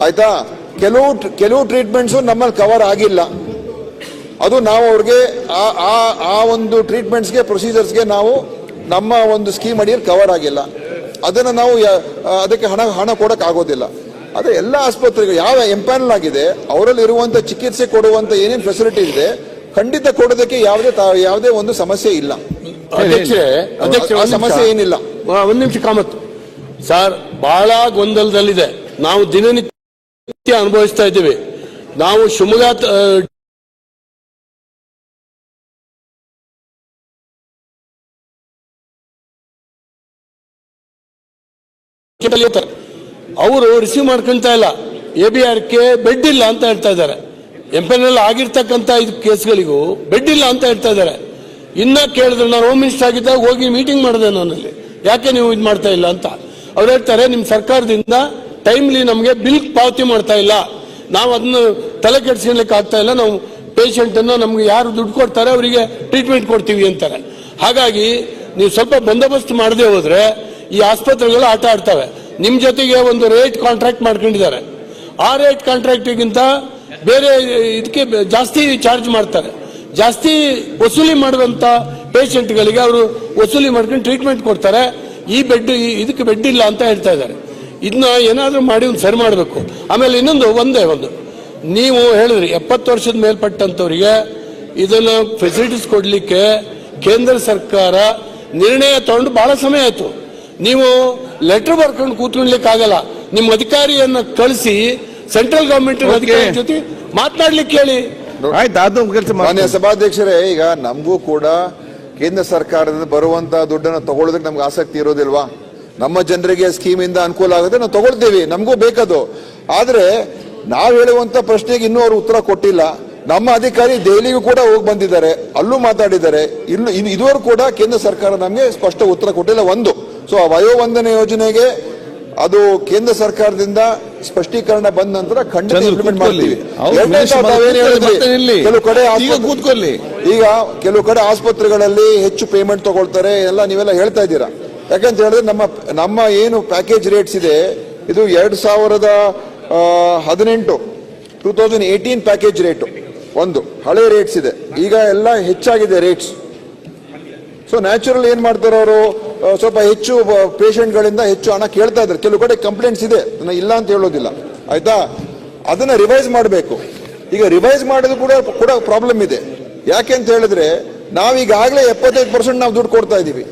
ಆಯ್ತಾ? ಕೆಲವು ಕೆಲವು ಟ್ರೀಟ್ಮೆಂಟ್ಸು ನಮ್ಮಲ್ಲಿ ಕವರ್ ಆಗಿಲ್ಲ. ಅದು ನಾವು ಅವ್ರಿಗೆ ಆ, ಆ- ಒಂದು ಟ್ರೀಟ್ಮೆಂಟ್ಸ್ಗೆ ಪ್ರೊಸೀಜರ್ಸ್ಗೆ ನಾವು ನಮ್ಮ ಒಂದು ಸ್ಕೀಮ್ ಅಡಿಯಲ್ಲಿ ಕವರ್ ಆಗಿಲ್ಲ. ಅದನ್ನು ನಾವು ಅದಕ್ಕೆ ಹಣ ಹಣ ಕೊಡಕ್ ಆಗೋದಿಲ್ಲ. ಅದೇ ಎಲ್ಲ ಆಸ್ಪತ್ರೆಗಳು, ಯಾವ ಎಂಪ್ಯಾನಲ್ ಆಗಿದೆ ಅವರಲ್ಲಿ ಇರುವಂತ ಚಿಕಿತ್ಸೆ ಕೊಡುವಂತ ಏನೇನು ಫೆಸಿಲಿಟಿ ಇದೆ ಖಂಡಿತ ಕೊಡೋದಕ್ಕೆ ಯಾವುದೇ ತಾ- ಯಾವುದೇ ಒಂದು ಸಮಸ್ಯೆ ಇಲ್ಲ. ಆ ಸಮಸ್ಯೆ ಏನಿಲ್ಲ. ಒಂದ್ ನಿಮಿಷ ಕಾಮತ್. ಸರ್ ಬಹಳ ಗೊಂದಲದಲ್ಲಿದೆ. ನಾವು ದಿನನಿತ್ಯ ಅನುಭವಿಸ್ತಾ ಇದ್ದೀವಿ. ನಾವು ಶಿವಮೊಗ್ಗ ಅವರು ರಿಸೀವ್ ಮಾಡ್ಕೊಂತ ಇಲ್ಲ. A B R K bed ಇಲ್ಲ ಅಂತ ಹೇಳ್ತಾ ಇದ್ದಾರೆ. ಎಂಪೆನಲ್ ಆಗಿರ್ತಕ್ಕಂಥ ಇದು ಕೇಸ್ಗಳಿಗೂ ಬೆಡ್ ಇಲ್ಲ ಅಂತ ಹೇಳ್ತಾ ಇದ್ದಾರೆ. ಇನ್ನ ಕೇಳಿದ್ರು ನಾನು ಹೋಮ್ ಮಿನಿಸ್ಟರ್ ಆಗಿದ್ದಾಗ ಹೋಗಿ ಮೀಟಿಂಗ್ ಮಾಡಿದೆ ನಾನಲ್ಲಿ. ಯಾಕೆ ನೀವು ಇದು ಮಾಡ್ತಾ ಇಲ್ಲ ಅಂತ? ಅವ್ರು ಹೇಳ್ತಾರೆ ನಿಮ್ಮ ಸರ್ಕಾರದಿಂದ ಟೈಮ್ಲಿ ನಮಗೆ ಬಿಲ್ ಪಾವತಿ ಮಾಡ್ತಾ ಇಲ್ಲ. ನಾವು ಅದನ್ನು ತಲೆ ಕೆಡಿಸ್ಕೊಳ್ಲಿಕ್ಕೆ ಆಗ್ತಾ ಇಲ್ಲ. ನಾವು ಪೇಷಂಟ್ ಅನ್ನು ನಮ್ಗೆ ಯಾರು ದುಡ್ಡು ಕೊಡ್ತಾರೆ ಅವರಿಗೆ ಟ್ರೀಟ್ಮೆಂಟ್ ಕೊಡ್ತೀವಿ ಅಂತಾರೆ. ಹಾಗಾಗಿ ನೀವು ಸ್ವಲ್ಪ ಬಂದೋಬಸ್ತ್ ಮಾಡದೆ ಹೋದ್ರೆ ಈ ಆಸ್ಪತ್ರೆಗಳು ಆಟ ಆಡ್ತವೆ. ನಿಮ್ ಜೊತೆಗೆ ಒಂದು ರೇಟ್ ಕಾಂಟ್ರಾಕ್ಟ್ ಮಾಡ್ಕೊಂಡಿದ್ದಾರೆ. ಆ ರೇಟ್ ಕಾಂಟ್ರಾಕ್ಟಿಗಿಂತ ಬೇರೆ ಇದಕ್ಕೆ ಜಾಸ್ತಿ ಚಾರ್ಜ್ ಮಾಡ್ತಾರೆ. ಜಾಸ್ತಿ ವಸೂಲಿ ಮಾಡುವಂತ ಪೇಷಂಟ್ಗಳಿಗೆ ಅವರು ವಸೂಲಿ ಮಾಡ್ಕೊಂಡು ಟ್ರೀಟ್ಮೆಂಟ್ ಕೊಡ್ತಾರೆ. ಈ ಬೆಡ್ ಇದಕ್ಕೆ ಬೆಡ್ ಇಲ್ಲ ಅಂತ ಹೇಳ್ತಾ ಇದ್ದಾರೆ. ಇದನ್ನ ಏನಾದರೂ ಮಾಡಿ ಒಂದು ಸರಿ ಮಾಡಬೇಕು. ಆಮೇಲೆ ಇನ್ನೊಂದು, ಒಂದೇ ಒಂದು. ನೀವು ಹೇಳಿದ್ರಿ, ಎಪ್ಪತ್ತು ವರ್ಷದ ಮೇಲ್ಪಟ್ಟಂತವರಿಗೆ ಇದನ್ನು ಫೆಸಿಲಿಟೀಸ್ ಕೊಡ್ಲಿಕ್ಕೆ ಕೇಂದ್ರ ಸರ್ಕಾರ ನಿರ್ಣಯ ತಗೊಂಡು ಬಹಳ ಸಮಯ ಆಯ್ತು. ನೀವು ಲೆಟರ್ ಬರ್ಕೊಂಡು ಕೂತ್ಕೊಳ್ಲಿಕ್ಕೆ ಆಗಲ್ಲ ನಿಮ್ಮ ಅಧಿಕಾರಿಯನ್ನು ಕಳಿಸಿ ಸೆಂಟ್ರಲ್ ಗವರ್ಮೆಂಟ್ ಅಧಿಕಾರಿ ಜೊತೆ ಮಾತನಾಡ್ಲಿಕ್ಕೆ ಹೇಳಿ. ಆಯ್ತು ಅದು ಕೆಲಸ ಮಾನ್ಯ ಸಭಾಧ್ಯಕ್ಷರೇ ಈಗ ನಮಗೂ ಕೂಡ ಕೇಂದ್ರ ಸರ್ಕಾರದಿಂದ ಬರುವಂತ ದುಡ್ಡನ್ನು ತಗೊಳ್ಳೋದಕ್ಕೆ ನಮ್ಗೆ ಆಸಕ್ತಿ ಇರೋದಿಲ್ವಾ? ನಮ್ಮ ಜನರಿಗೆ ಸ್ಕೀಮ್ ಇಂದ ಅನುಕೂಲ ಆಗುತ್ತೆ ನಾವು ತಗೊಳ್ತೀವಿ ನಮಗೂ ಬೇಕದು. ಆದ್ರೆ ನಾವು ಹೇಳುವಂತ ಪ್ರಶ್ನೆಗೆ ಇನ್ನೂ ಅವರು ಉತ್ತರ ಕೊಟ್ಟಿಲ್ಲ. ನಮ್ಮ ಅಧಿಕಾರಿ ದೆಹಲಿಗೂ ಕೂಡ ಹೋಗಿ ಬಂದಿದ್ದಾರೆ ಅಲ್ಲೂ ಮಾತಾಡಿದ್ದಾರೆ. ಇನ್ನು ಇನ್ನು ಇದುವರೆಗೂ ಕೂಡ ಕೇಂದ್ರ ಸರ್ಕಾರ ನಮಗೆ ಸ್ಪಷ್ಟ ಉತ್ತರ ಕೊಟ್ಟಿಲ್ಲ ಒಂದು. ಸೊ ಆ ವಯೋವಂದನೆ ಯೋಜನೆಗೆ ಅದು ಕೇಂದ್ರ ಸರ್ಕಾರದಿಂದ ಸ್ಪಷ್ಟೀಕರಣ ಬಂದ ನಂತರ ಖಂಡಿತ ಇಂಪ್ಲಿಮೆಂಟ್ ಮಾಡ್ತೀವಿ. ಕೆಲವು ಕಡೆ ಈಗ ಕೂತ್ಕೊಳ್ಳಿ. ಈಗ ಕೆಲವು ಕಡೆ ಆಸ್ಪತ್ರೆಗಳಲ್ಲಿ ಹೆಚ್ಚು ಪೇಮೆಂಟ್ ತಗೊಳ್ತಾರೆ. ಎಲ್ಲ ನೀವೆಲ್ಲ ಹೇಳ್ತಾ ಇದ್ದೀರಾ? ಯಾಕಂತ ಹೇಳಿದ್ರೆ ನಮ್ಮ ನಮ್ಮ ಏನು ಪ್ಯಾಕೇಜ್ ರೇಟ್ಸ್ ಇದೆ ಇದು ಎರಡ್ ಸಾವಿರದ ಹದಿನೆಂಟು two thousand eighteen package rate ಒಂದು. ಹಳೆ ರೇಟ್ಸ್ ಇದೆ. ಈಗ ಎಲ್ಲ ಹೆಚ್ಚಾಗಿದೆ ರೇಟ್ಸ್ ಸೊ ನ್ಯಾಚುರಲ್ ಏನ್ ಮಾಡ್ತಾರೆ ಅವರು ಸ್ವಲ್ಪ ಹೆಚ್ಚು ಪೇಷಂಟ್ಗಳಿಂದ ಹೆಚ್ಚು ಹಣ ಕೇಳ್ತಾ ಇದ್ದಾರೆ. ಕೆಲವು ಕಡೆ ಕಂಪ್ಲೇಂಟ್ಸ್ ಇದೆ. ಇಲ್ಲ ಅಂತ ಹೇಳೋದಿಲ್ಲ. ಆಯ್ತಾ? ಅದನ್ನ ರಿವೈಸ್ ಮಾಡಬೇಕು. ಈಗ ರಿವೈಸ್ ಮಾಡೋದು ಕೂಡ ಕೂಡ ಪ್ರಾಬ್ಲಮ್ ಇದೆ. ಯಾಕೆ ಅಂತ ಹೇಳಿದ್ರೆ, ನಾವೀಗಾಗಲೇ ಎಪ್ಪತ್ತೈದು ಪರ್ಸೆಂಟ್ ನಾವು ದುಡ್ಡು ಕೊಡ್ತಾ ಇದ್ದೀವಿ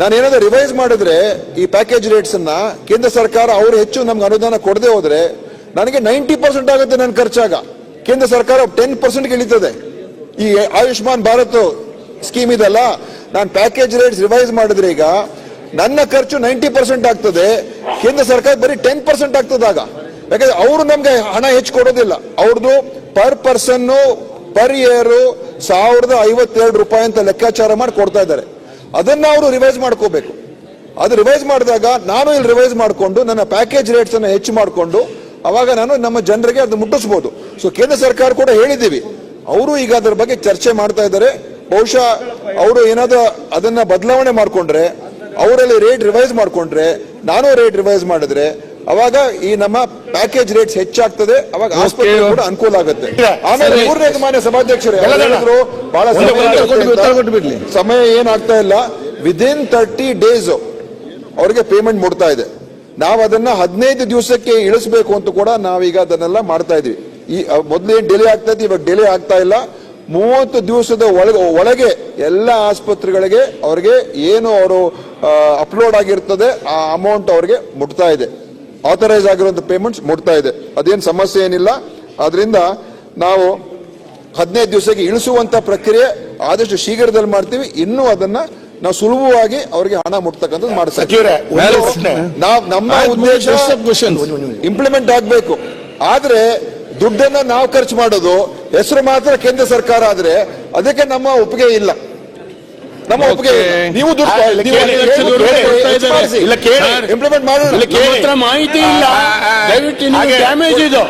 ನಾನು ಏನಾದರೂ ರಿವೈಸ್ ಮಾಡಿದ್ರೆ, ಈ ಪ್ಯಾಕೇಜ್ ರೇಟ್ಸ್ ಅನ್ನ ಕೇಂದ್ರ ಸರ್ಕಾರ ಅವರು ಹೆಚ್ಚು ನಮ್ಗೆ ಅನುದಾನ ಕೊಡದೆ ಹೋದ್ರೆ, ನನಗೆ ನೈಂಟಿ ಪರ್ಸೆಂಟ್ ಆಗುತ್ತೆ ನನ್ನ ಖರ್ಚಾಗ. ಕೇಂದ್ರ ಸರ್ಕಾರ ಟೆನ್ ಪರ್ಸೆಂಟ್ ಇಳಿತದೆ. ಈ ಆಯುಷ್ಮಾನ್ ಭಾರತ್ ಸ್ಕೀಮ್ ಇದಲ್ಲ ನಾನು ಪ್ಯಾಕೇಜ್ ರೇಟ್ಸ್ ರಿವೈಸ್ ಮಾಡಿದ್ರೆ ಈಗ ನನ್ನ ಖರ್ಚು ನೈಂಟಿ ಪರ್ಸೆಂಟ್ ಆಗ್ತದೆ. ಕೇಂದ್ರ ಸರ್ಕಾರ ಬರೀ ಟೆನ್ ಪರ್ಸೆಂಟ್ ಆಗ್ತದಾಗ ಯಾಕಂದ್ರೆ ಅವರು ನಮ್ಗೆ ಹಣ ಹೆಚ್ಚು ಕೊಡೋದಿಲ್ಲ. ಅವ್ರದ್ದು ಪರ್ ಪರ್ಸನ್ ಪರ್ ಇಯರ್ ಸಾವಿರದ ಐವತ್ತೆರಡು ರೂಪಾಯಿ ಅಂತ ಲೆಕ್ಕಾಚಾರ ಮಾಡಿ ಕೊಡ್ತಾ ಇದ್ದಾರೆ. ಅದನ್ನ ಅವರು ರಿವೈಸ್ ಮಾಡ್ಕೋಬೇಕು. ಅದು ರಿವೈಸ್ ಮಾಡಿದಾಗ ನಾನು ಇಲ್ಲಿ ರಿವೈಸ್ ಮಾಡಿಕೊಂಡು ನನ್ನ ಪ್ಯಾಕೇಜ್ ರೇಟ್ಸ್ ಅನ್ನು ಹೆಚ್ಚು ಮಾಡಿಕೊಂಡು ಅವಾಗ ನಾನು ನಮ್ಮ ಜನರಿಗೆ ಅದು ಮುಟ್ಟಿಸ್ಬೋದು. ಸೊ ಕೇಂದ್ರ ಸರ್ಕಾರ ಕೂಡ ಹೇಳಿದ್ದೀವಿ. ಅವರು ಈಗ ಅದರ ಬಗ್ಗೆ ಚರ್ಚೆ ಮಾಡ್ತಾ ಇದ್ದಾರೆ. ಬಹುಶಃ ಅವರು ಏನಾದ್ರು ಅದನ್ನ ಬದಲಾವಣೆ ಮಾಡ್ಕೊಂಡ್ರೆ ಅವರಲ್ಲಿ ರೇಟ್ ರಿವೈಸ್ ಮಾಡ್ಕೊಂಡ್ರೆ ನಾನು ರೇಟ್ ರಿವೈಸ್ ಮಾಡಿದ್ರೆ ಅವಾಗ ಈ ನಮ್ಮ ಪ್ಯಾಕೇಜ್ ರೇಟ್ಸ್ ಹೆಚ್ಚಾಗ್ತದೆ ಅವಾಗ ಆಸ್ಪತ್ರೆ ಕೂಡ ಅನುಕೂಲ ಆಗುತ್ತೆ. ಆಮೇಲೆ ಮೂರನೇ ಮಾನ್ಯ ಸಭಾಧ್ಯಕ್ಷರು ಹೇಳಿದ್ರು ಬಹಳ ಸಮಯ ಏನಾಗ್ತಾ ಇಲ್ಲ. ವಿದಿನ್ ತರ್ಟಿ ಡೇಸ್ ಅವರಿಗೆ ಪೇಮೆಂಟ್ ಮುಡ್ತಾ ಇದೆ. ನಾವು ಅದನ್ನ ಹದಿನೈದು ದಿವಸಕ್ಕೆ ಇಳಿಸಬೇಕು ಅಂತ ಕೂಡ ನಾವೀಗ ಅದನ್ನೆಲ್ಲ ಮಾಡ್ತಾ ಇದೀವಿ. ಈ ಮೊದಲು ಏನ್ ಡಿಲೇ ಆಗ್ತಾ ಇತ್ತು ಇವಾಗ ಡಿಲೇ ಆಗ್ತಾ ಇಲ್ಲ. ಮೂವತ್ತು ದಿವಸದ ಒಳಗೆ ಒಳಗೆ ಎಲ್ಲ ಆಸ್ಪತ್ರೆಗಳಿಗೆ ಅವ್ರಿಗೆ ಏನು ಅವರು ಅಪ್ಲೋಡ್ ಆಗಿರ್ತದೆ ಆ ಅಮೌಂಟ್ ಅವ್ರಿಗೆ ಮುಟ್ತಾ ಇದೆ. ಆಥರೈಸ್ ಆಗಿರುವಂತ ಪೇಮೆಂಟ್ಸ್ ಮುಟ್ತಾ ಇದೆ. ಅದೇನು ಸಮಸ್ಯೆ ಏನಿಲ್ಲ. ಅದರಿಂದ ನಾವು ಹದಿನೈದು ದಿವಸಕ್ಕೆ ಇಳಿಸುವಂತ ಪ್ರಕ್ರಿಯೆ ಆದಷ್ಟು ಶೀಘ್ರದಲ್ಲಿ ಮಾಡ್ತೀವಿ. ಇನ್ನೂ ಅದನ್ನ ನಾವು ಸುಲಭವಾಗಿ ಅವರಿಗೆ ಹಣ ಮುಟ್ತಕ್ಕಂಥದ್ದು ಮಾಡ್ತೀವಿ ನಾವು ನಮ್ಮ ಉದ್ದೇಶ ಇಂಪ್ಲಿಮೆಂಟ್ ಆಗಬೇಕು. ಆದ್ರೆ ದುಡ್ಡನ್ನ ನಾವು ಖರ್ಚು ಮಾಡೋದು ಹೆಸರು ಮಾತ್ರ ಕೇಂದ್ರ ಸರ್ಕಾರ ಆದ್ರೆ ಅದಕ್ಕೆ ನಮ್ಮ ಒಪ್ಪಿಗೆ ಇಲ್ಲ. ನಮ್ಮ ಒಪ್ಪಿಗೆ ನೀವು ದುಡ್ಡು. ಇಂಪ್ಲಿಮೆಂಟ್ ಮಾಡೋಣ. ಹತ್ರ ಮಾಹಿತಿ ಇಲ್ಲ. ಡ್ಯಾಮೇಜ್ ಇದು.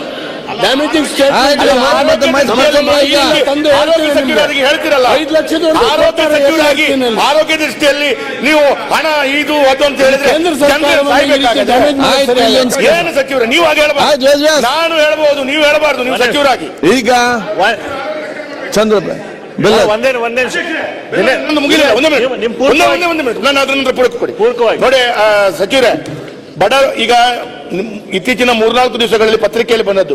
ಡ್ಯಾಮೇಜಿಂಗ್ ಹೇಳ್ತಿರಲ್ಲ ಐದು ಲಕ್ಷದ ಆರೋಗ್ಯ ದೃಷ್ಟಿಯಲ್ಲಿ ನೀವು ಹಣ ಇದು ಅದು ಅಂತ ಹೇಳಿದ್ರೆ. ಏನ್ ಸಚಿವರು ನೀವು ಹಾಗೆ ಹೇಳ್ಬಾರ್ದು. ನಾನು ಹೇಳಬಹುದು ನೀವು ಹೇಳಬಾರ್ದು ನೀವು ಸಚಿವರಾಗಿ. ಈಗ ಚಂದ್ರ ಒಂದೇ ಒಂದೇ ನಾನು ಪೂರಕ ಕೊಡಿ. ನೋಡಿ ಆ, ಸಚಿವರೇ ಬಡ ಈಗ ಇತ್ತೀಚಿನ ಮೂರ್ನಾಲ್ಕು ದಿವಸಗಳಲ್ಲಿ ಪತ್ರಿಕೆಯಲ್ಲಿ ಬಂದದ್ದು.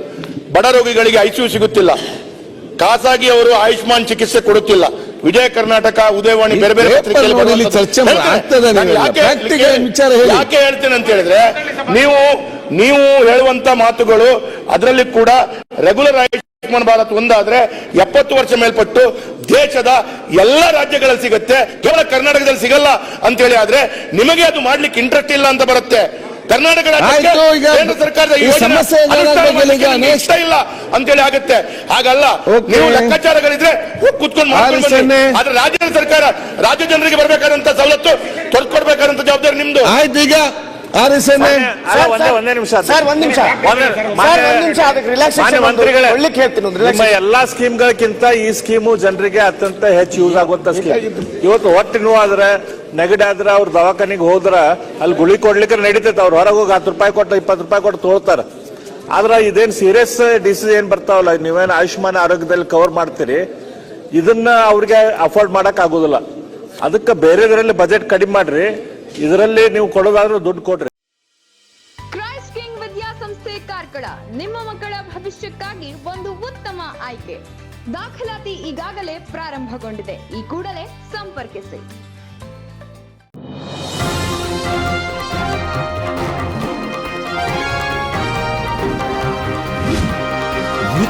ಬಡ ರೋಗಿಗಳಿಗೆ ಐಸಿಯು ಸಿಗುತ್ತಿಲ್ಲ. ಖಾಸಗಿ ಅವರು ಆಯುಷ್ಮಾನ್ ಚಿಕಿತ್ಸೆ ಕೊಡುತ್ತಿಲ್ಲ. ವಿಜಯ ಕರ್ನಾಟಕ ಉದಯವಾಣಿ ಬೇರೆ ಬೇರೆ ಯಾಕೆ ಹೇಳ್ತೇನೆ ಅಂತ ಹೇಳಿದ್ರೆ ನೀವು ನೀವು ಹೇಳುವಂತ ಮಾತುಗಳು ಅದರಲ್ಲಿ ಕೂಡ ರೆಗ್ಯುಲರ್ ಆಯುಷ್ಮಾನ್ ಭಾರತ್ ಒಂದಾದ್ರೆ ಎಪ್ಪತ್ತು ವರ್ಷ ಮೇಲ್ಪಟ್ಟು ದೇಶದ ಎಲ್ಲ ರಾಜ್ಯಗಳಲ್ಲಿ ಸಿಗುತ್ತೆ. ಕೇವಲ ಕರ್ನಾಟಕದಲ್ಲಿ ಸಿಗಲ್ಲ ಅಂತೇಳಿ ಆದ್ರೆ ನಿಮಗೆ ಅದು ಮಾಡ್ಲಿಕ್ಕೆ ಇಂಟ್ರೆಸ್ಟ್ ಇಲ್ಲ ಅಂತ ಬರುತ್ತೆ. ಕರ್ನಾಟಕ ಕೇಂದ್ರ ಸರ್ಕಾರದ ಇಷ್ಟ ಇಲ್ಲ ಅಂತೇಳಿ ಆಗುತ್ತೆ. ಹಾಗಲ್ಲ ನೀವು ಲೆಕ್ಕಾಚಾರಗಳಿದ್ರೆ ಕುತ್ಕೊಂಡು. ಆದ್ರೆ ರಾಜ್ಯ ಸರ್ಕಾರ ರಾಜ್ಯ ಜನರಿಗೆ ಬರ್ಬೇಕಾದಂತ ಸವಲತ್ತು ತೊಡ್ಕೊಡ್ಬೇಕಾದಂತ ಜವಾಬ್ದಾರಿ ನಿಮ್ದು. ಆಯ್ತು ಈಗ ಆರಿಸನ್ನೇ ಅಲ್ಲ, ಒಂದೇ ಒಂದೇ ನಿಮಿಷ ಸರ್ ಒಂದ್ ನಿಮಿಷ. ಒಂದೇ- ಸರ್ ಮಾನ್ಯ- ನಿಮಿಷ ಅದಕ್ಕೆ ಮಾನ್ಯ ರಿಲ್ಯಾಕ್ಸೇಷನ್ ಮಂತ್ರಿಗಳೇ ಒಳ್ಳಿಕ್ ಹೇಳ್ತೀನಿ ಒಂದು ನಿಮ್ಮ ಎಲ್ಲಾ ಸ್ಕೀಮ್ಗಳಕ್ಕಿಂತ ಈ ಸ್ಕೀಮು ಜನರಿಗೆ ಅತ್ಯಂತ ಹೆಚ್ಚು ಯೂಸ್ ಆಗುವಂತ ಸ್ಕೀಮ್ ಇವತ್ತು ಹೊಟ್ಟೆ ನೋವು ನೆಗಡಿ ಆದ್ರೆ ಅವ್ರ ದವಾಖಾನಿಗೆ ಹೋದ್ರ ಅಲ್ಲಿ ಗುಳಿ ಕೊಡ್ಲಿಕ್ಕೆ ನಡೀತೈತೆ. ಅವ್ರು ಹೊರಗೆ ಹೋಗಿ ಹತ್ತು ರೂಪಾಯಿ ಕೊಟ್ಟು, ಇಪ್ಪತ್ತು ರೂಪಾಯಿ ಕೊಟ್ಟು ತೊಗೊಳ್ತಾರ ಆದ್ರೆ ಇದೇನು ಸೀರಿಯಸ್ ಡಿಸೀಸ್ ಏನು ಬರ್ತಾವಲ್ಲ, ನೀವೇನು ಆಯುಷ್ಮಾನ್ ಆರೋಗ್ಯದಲ್ಲಿ ಕವರ್ ಮಾಡ್ತೀರಿ, ಇದನ್ನ ಅವ್ರಿಗೆ ಅಫೋರ್ಡ್ ಮಾಡಕ್ ಆಗೋದಿಲ್ಲ. ಅದಕ್ಕೆ ಬೇರೆದರಲ್ಲಿ ಬಜೆಟ್ ಕಡಿಮೆ ಮಾಡ್ರಿ, ಇದರಲ್ಲಿ ನೀವು ಕೊಡೋದಾದ್ರೂ ದುಡ್ಡು ಕೊಡ್ರಿ. ಕ್ರೈಸ್ಟ್ ಕಿಂಗ್ ವಿದ್ಯಾಸಂಸ್ಥೆ ಕಾರ್ಕಳ, ನಿಮ್ಮ ಮಕ್ಕಳ ಭವಿಷ್ಯಕ್ಕಾಗಿ ಒಂದು ಉತ್ತಮ ಆಯ್ಕೆ. ದಾಖಲಾತಿ ಈಗಾಗಲೇ ಪ್ರಾರಂಭಗೊಂಡಿದೆ, ಈ ಕೂಡಲೇ ಸಂಪರ್ಕಿಸಿ.